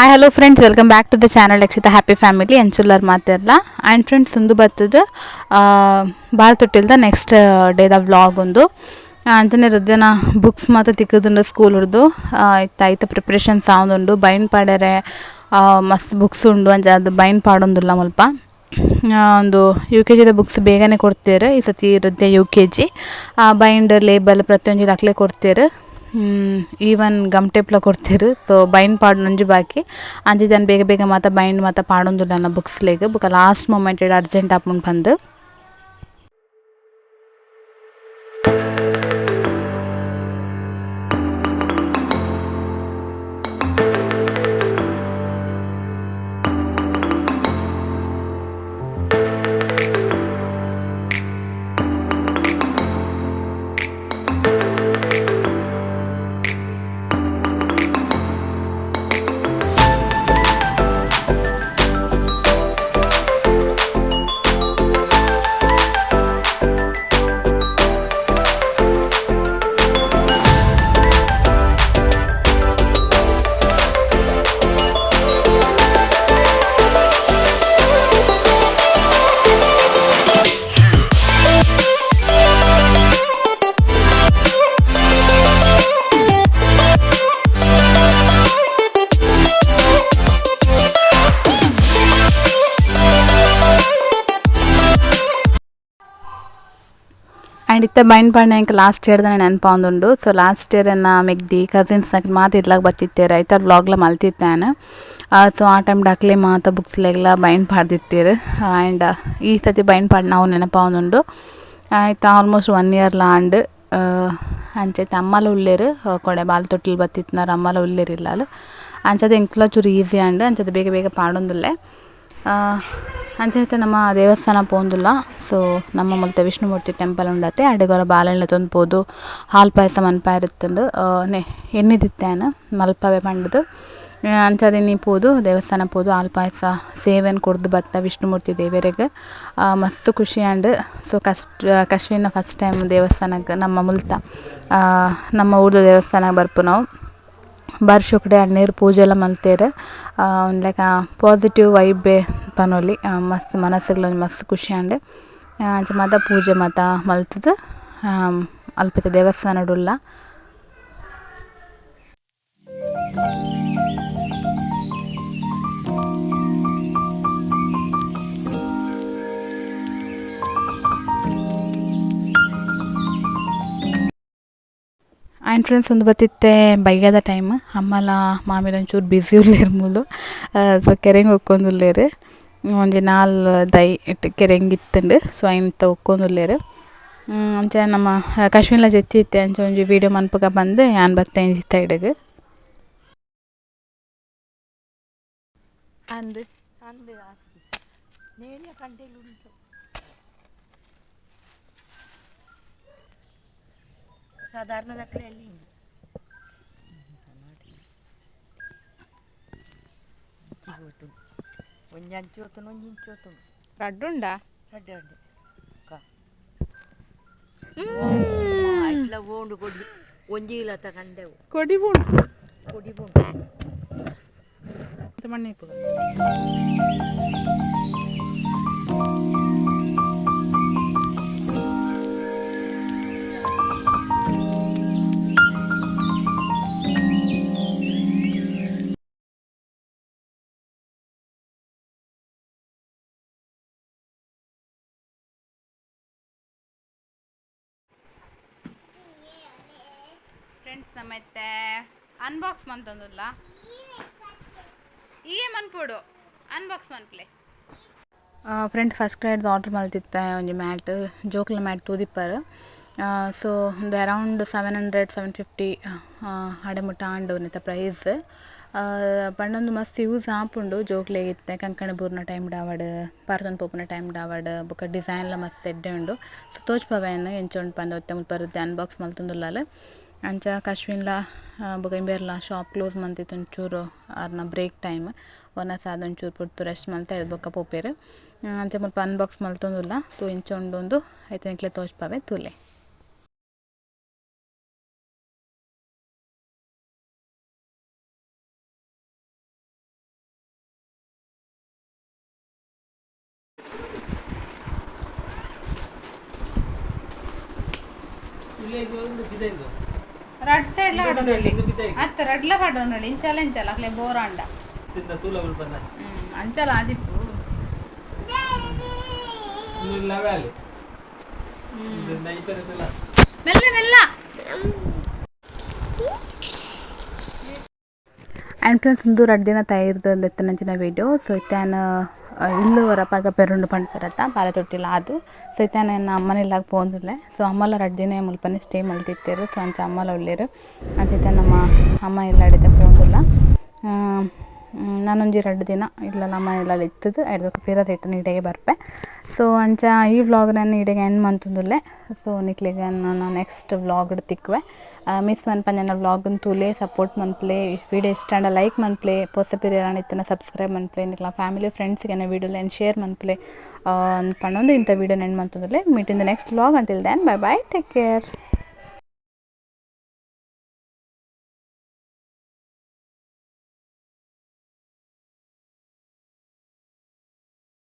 Hi hello friends welcome back to the channel Rakshita happy family ಎಂಚುಲ್ಲರ್ ಮಾತಿರಲ್ಲ and friends ಒಂದು ಬರ್ತದ ಭಾಳ ತೊಟ್ಟಿಲ್ದ next ಡೇದ vlog ಒಂದು. ಅಂತನೆ ಹೃದಯನ ಬುಕ್ಸ್ ಮಾತ್ರ ತಿಕ್ಕದುಂಡು ಸ್ಕೂಲ್ ಹಿಡ್ದು ಇತ್ತ ಪ್ರಿಪ್ರೇಷನ್ ಪ್ರಿಪ್ರೇಷನ್ಸ್ ಉಂಡು. ಬೈನ್ ಪಾಡ್ಯಾರೆ ಮಸ್ತ್ ಬುಕ್ಸ್ ಉಂಡು ಅಂಜ, ಅದು ಬೈನ್ ಪಾಡೊಂದುಲ್ಲ ಮುಲ್ಪ. ಒಂದು ಯು ಕೆ ಜಿದ ಬುಕ್ಸ್ ಬೇಗನೆ ಕೊಡ್ತೀರ. ಈ ಸತಿ ಹೃದಯ U K G bind label ಪ್ರತಿಯೊಂದು ಅಕ್ಲೆ ಕೊಡ್ತೇರು. ಈವನ್ ಗಮ್ ಟೇಪ್ಲ ಕೊಡ್ತೀರು. ಸೊ ಬೈಂಡ್ ಪಾಡ್ ನಂಜು ಬಾಕಿ. ಅಂಜಿ ಜನ ಬೇಗ ಬೇಗ ಮಾತ ಬೈಂಡ್ ಮಾತ ಪಾಡೊಂದುಲ್ಲ ನನ್ನ ಬುಕ್ಸ್ ಲೇಗ್. ಬುಕ್ಕ ಲಾಸ್ಟ್ ಮೂಮೆಂಟ್ ಇಡ್ ಅರ್ಜೆಂಟ್ ಆಪುಂಡು ಬಂದು. ಆ್ಯಂಡ್ ಇತ್ತ ಬೈಂಡ್ ಪಾಡ್ನ ಎಂಕ್ ಲಾಸ್ಟ್ ಇಯರ್ದ ನೆನಪು ಒಂದುಂಡು ಸೊ ಲಾಸ್ಟ್ ಇಯರ್ ಎನ್ನ ಮೆಗ್ದಿ ಕಸಿನ್ಸ್ ಕಸಿನ್ಸ್ನಾಗ ಮಾತ ಇರ್ಲಾಗ ಬತ್ತಿತ್ತೇರು ಐತ ವ್ಲಾಗ್ಲ ಮಲ್ತಿತ್ತೇನೆ ಸೊ ಆ ಟೈಮ್ ಡಾಕ್ಲೆ ಮಾತ ಬುಕ್ಸ್ಲೆಗ್ಲ ಬೈಂಡ್ ಪಾಡ್ದಿತ್ತೇರು. ಆ್ಯಂಡ್ ಈ ಸತಿ ಬೈಂಡ್ ಪಾಡ್ ನಾವು ನೆನಪ ಒಂದುಂಡು ಆಯ್ತು ಆಲ್ಮೋಸ್ಟ್ ಒನ್ ಇಯರ್ ಲಾಂಡ್ ಅಂಚೈತೆ ಅಮ್ಮಲ ಉಳ್ಳೇರು ಕೊಡೆ ಬಾಲ್ ತೊಟ್ಟಿಲ್ ಬತ್ತಿತ್ನಾರ ಅಮ್ಮಲ ಉಳ್ಳೇರಿಲ್ಲ ಅಂಚದ ಎಂಕ್ಲ ಚೂರು ಈಸಿ ಆಂಡ್ ಅಂಚದ ಬೇಗ ಬೇಗ ಪಾಡೊಂದುಲ್ಲೆ. ಅಂಚೈತೆ ನಮ್ಮ ದೇವಸ್ಥಾನ ಪೋಂದುಲ್ಲ. ಸೊ ನಮ್ಮ ಮುಲ್ತ ವಿಷ್ಣುಮೂರ್ತಿ ಟೆಂಪಲ್ ಉಂಡತೆ ಅಡೆಗೊರ ತೊಂದು ಪೋದು ಹಾಲು ಪಾಯಸ ಮನ್ಪಾಯ ಇರುತ್ತಂಡು ನೆ ಎನ್ನಿದಿತ್ತೇನ ಮಲ್ಪವೆ ಪಂಡದು. ಅಂಚದೆ ನೀ ಪೋದು, ದೇವಸ್ಥಾನ ಪೋದು, ಹಾಲು ಪಾಯಸ, ಸೇವೆನ್ ಕೊಡ್ದು ಬತ್ತ ವಿಷ್ಣುಮೂರ್ತಿ ದೇವರಿಗೆ. ಮಸ್ತ್ ಖುಷಿ ಆಂಡ್ ಸೊ ಕಷ್ಟ ಕಶ್ವಿನ ಫಸ್ಟ್ ಟೈಮ್ ದೇವಸ್ಥಾನಕ್ಕೆ ನಮ್ಮ ಮುಲ್ತ ನಮ್ಮ ಊರ್ದ ದೇವಸ್ಥಾನಕ್ಕೆ ಬರ್ಪು ನಾವು. ಬರ್ಷೊಕಡೆ ಅಣ್ಣೇರು ಪೂಜೆ ಎಲ್ಲ ಮಲ್ತೇರ್ ಲೈಕ್ ಪಾಸಿಟಿವ್ ವೈಬೆ ಪನೊಲಿ ಮಸ್ತ್ ಮನಸ್ಸುಗಳ ಮಸ್ತ್ ಖುಷಿ ಅಂಡೆ ಅಂಚ ಮಾತ ಪೂಜೆ ಮಾತ ಮಲ್ತದು. ಅಲ್ಪಿತ ದೇವಸ್ಥಾನಡುಲ್ಲ ಆ್ಯಂಡ್ ಫ್ರೆಂಡ್ಸ್ ಒಂದು ಬತ್ತಿತ್ತೆ ಬೈಗದ ಟೈಮ್ ಅಮ್ಮಲ ಮಾಮಿಲ ಒಂಚೂರು ಬ್ಯುಸಿ ಮೂಲು ಸೊ ಕೆರೆಂಗೆ ಒಕ್ಕೊಂದುಲ್ಲೇರು ಒಂಜಿ ನಾಲ್ ದೈ ಇಟ್ಟು ಕೆರೆಂಗೆ ಇತ್ತಂಡು. ಸೊ ಐನ್ತ ಒಕ್ಕೊಂದುಲ್ಲೇರು ಅಂಚ ನಮ್ಮ ಕಾಶ್ಮೀರ್ಲ ಜಚ್ಚಿ ಇತ್ತೆ. ಅಂಚ ಒಂಜಿ ವೀಡಿಯೋ ಮನ್ಪುಗ ಬಂದು ಯಾನ್ ಬತ್ತೆ ಇಡಗ ಅಂದ್, ಅಂದು sadar nana keling, ini kucing itu, wanji anjo itu nonji anjo hmm, istilah wan itu kodi, wanjiila takan deh kodi pun, kodi pun, teman nek pun. Friends ನಮ್ಮತ್ತೆ ಅನ್ಬಾಕ್ಸ್ ಮಂತಂದುಲ್ಲ ಈ ಮನ್ಪೋಡು ಅನ್ಬಾಕ್ಸ್ ಮನ್ಪ್ಲೆ ಫ್ರೆಂಡ್ ಫಸ್ಟ್ ಕ್ರೈಡ್ order ಮಲ್ತಿತ್ತೆ ಒಂಜಿ mat ಜೋಕ್ಲ mat ತೂದಿಪ್ಪರ್. ಸೊ ಒಂದು around seven hundred seven fifty ಹಡೆ ಮುಟ್ಟ ಆಂಡು ನಿತ ಪ್ರೈಸ್ ಪಂಡೊಂದು ಮಸ್ತ್ ಯೂಸ್ ಆಪುಂಡು ಜೋಕ್ಲೆ ಇತ್ತೆ. ಕಂಕಣ ಬೂರ್ನ ಟೈಮ್ ಡಾವಡ್ ಪಾರ್ಕನ್ ಪೋಪುನ ಟೈಮ್ ಡಾವಡ್, ಬೊಕ ಡಿಸೈನ್ಲ ಮಸ್ತ್ ಎಡ್ಡೆ ಉಂಡು. ಸೊ ತೋಚ್ಪವೇನ್ ಎಂಚೊಂಡು ಪಂದ ಒತ್ತೆ ಮುಲ್ಪ ಬರುತ್ತೆ ಅನ್ಬಾಕ್ಸ್ ಮಲ್ತುಂದುಲ್ಲಾಲ್ आमच्या काश्मीरला बुगेंबेरला ಶಾಪ್ ಕ್ಲೋಸ್ ಮಂತಿತ್ತು ಒಂಚೂರು, ಆರ್ನ ಬ್ರೇಕ್ ಟೈಮ್ ಒನ ಸಾದ ಒಂಚೂರು ಪುರ್ತು ರೆಸ್ಟ್ ಮಲ್ತ ಹೇಳ್ಬೇಕ ಪೋಪೇರು ಅಂಚೆ ಮುಲ್ಪ ಅನ್ಬಾಕ್ಸ್ ಮಲ್ತೊಂದುಲ್ಲ. ಸೊ ಇಂಚೊಂಡೊಂದು ಐತೆ ನಿಕ್ಲೆ ತೋಚ್ಪಾವೆ ತುಲೆ. ಇಲ್ಲೇ ಇದೆ ಇದು ರಡ್ ಸೈಡ್ಲ ಪಡೋನೊಳ್ಳಿ ಅತ್ತ ರಡ್ಲ ಪಡೋನೊಳ್ಳಿ ಇಂಚಲ ಇಂಚಲ ಅಕ್ಲೆ ಬೋರಾಂಡ ಹ್ಮ್ ಅಂಚಲ ಆದಿಪ್ಪು ಮೆಲ್ಲ ಮೆಲ್ಲ ಆ್ಯಂಡ್ ಫ್ರೆಂಡ್ಸ್ ಒಂದು ರಡ್ಡಿನ ದಿನ ತಯಾರಿದ ಎತ್ತನಂಚಿನ ವೀಡಿಯೋ ಸೊ ಇತ್ತಾನ ಇಲ್ಲು ಹೊರಪಾಗ ಪೆರುಂಡು ಪಂಡ್ತಾರತ್ತ ಪಾಲೆ ತೊಟ್ಟಿಲ್ಲ ಅದು. ಸೊ ಇತ್ತಾನ ನನ್ನ ಅಮ್ಮನೆಲ್ಲಾಗ ಪೋಂದಿಲ್ಲ. ಸೊ ಅಮ್ಮಲ ದಿನ ಮುಲ್ಪನೆ ಸ್ಟೇ ಮಲ್ತಿತ್ತೇರು ಸೊ, ಅಂಚ ಅಮ್ಮಲ ಒಳ್ಳೇರು ಅಂಚ ನಮ್ಮ ಅಮ್ಮ ಇಲ್ಲ ಅಡಿತೆ ಪೋಂದಿಲ್ಲ ನಾನೊಂಜಿ ಎರಡು ದಿನ ಇಲ್ಲ, ನಮ್ಮ ಎಲ್ಲ ಇತ್ತದು ಎರಡು ಬೇರೆ ರಿಟರ್ನ್ ಇಡೆಗೆ ಬರ್ಪೆ. ಸೊ ಅಂಚ, ಈ ವ್ಲಾಗ್ ನಾನು ಇಡೆಗೆ ಎಂಡ್ ಮಂತುಂದುಲ್ಲೆ ಸೊ ನಿಕ್ಲಿಗೆ ನಾನು ನೆಕ್ಸ್ಟ್ ವ್ಲಾಗ್ ತಿಕ್ವೆ ಮಿಸ್ ಮನ್ಪಂಜನ ವ್ಲಾಗ್ ತೂಲೆ ಸಪೋರ್ಟ್ ಮನ್ಪ್ಲೆ ವಿಡಿಯೋ ಇಷ್ಟ ಅಂಡ ಲೈಕ್ ಮನ್ಪ್ಲೆ ಪೊಸ ಪಿರಿಯರ್ ಇತ್ತಿನ ಸಬ್ಸ್ಕ್ರೈಬ್ ಮನ್ಪ್ಲೆ ನಿಕ್ಲ ಫ್ಯಾಮಿಲಿ ಫ್ರೆಂಡ್ಸ್ಗೆ ವಿಡಿಯೋ ಶೇರ್ ಮನ್ಪ್ಲೆ ಅಂದ್ಕೊಂಡು ಇಂಥ ವೀಡಿಯೋ ನೆಂಡ್ ಮಂತುಂದುಲ್ಲೆ meet in the next vlog until then bye bye take care